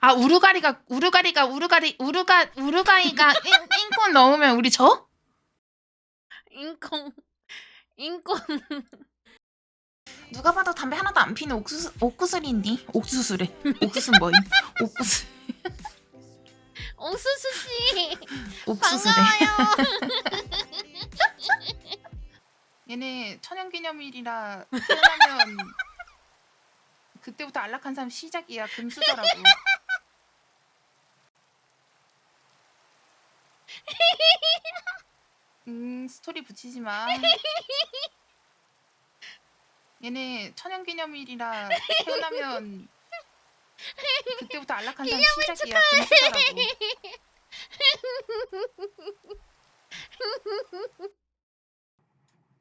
아 우루가리가 우루가리가 우루가리 우루가 우루가이가 인, 인권 넣으면 우리 져? 인공 인공 누가 봐도 담배 하나도 안 피는 옥수수 옥구슬인디 옥수수래. 옥수수 뭐임? 옥구슬 옥수수 씨. 옥수수래. 반가워요. 얘네 천연기념일이라 태어나면 그때부터 안락한 사람 시작이야 금수저라고 음 스토리 붙이지 마 얘네 천연기념일이라 태어나면 그때부터 안락한 사람 시작이야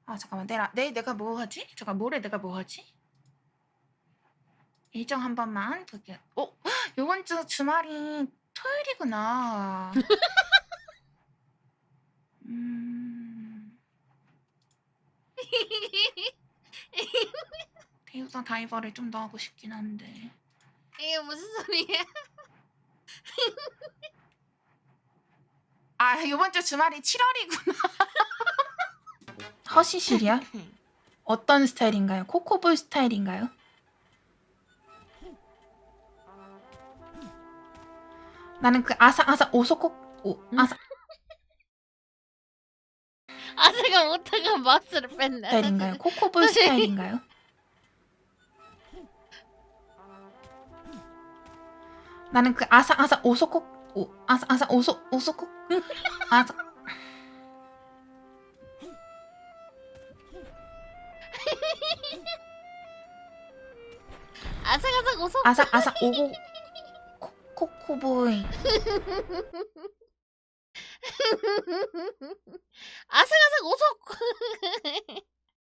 아 잠깐만 내가 내 내가 뭐 하지? 잠깐 모레 내가 뭐 하지? 일정 한 번만 저기 어 요번 주 주말이 토요일이구나. 태우사 다이버를 좀 더 하고 싶긴 한데. 이게 무슨 소리야? 아 요번 주 주말이 7월이구나. 허시실이야? 어떤 스타일인가요? 코코볼 스타일인가요? 나는 그 아삭아삭 오소코 오 아삭 아재가 못하고 마우스를 뺐네. 스타일인가요? 코코볼 스타일인가요? 나는 그 아삭아삭 오소코 오 아삭아삭 오소 오소코 아삭 아삭아삭 오소. 아삭아삭 오고 코, 코코보이 아삭아삭 오소.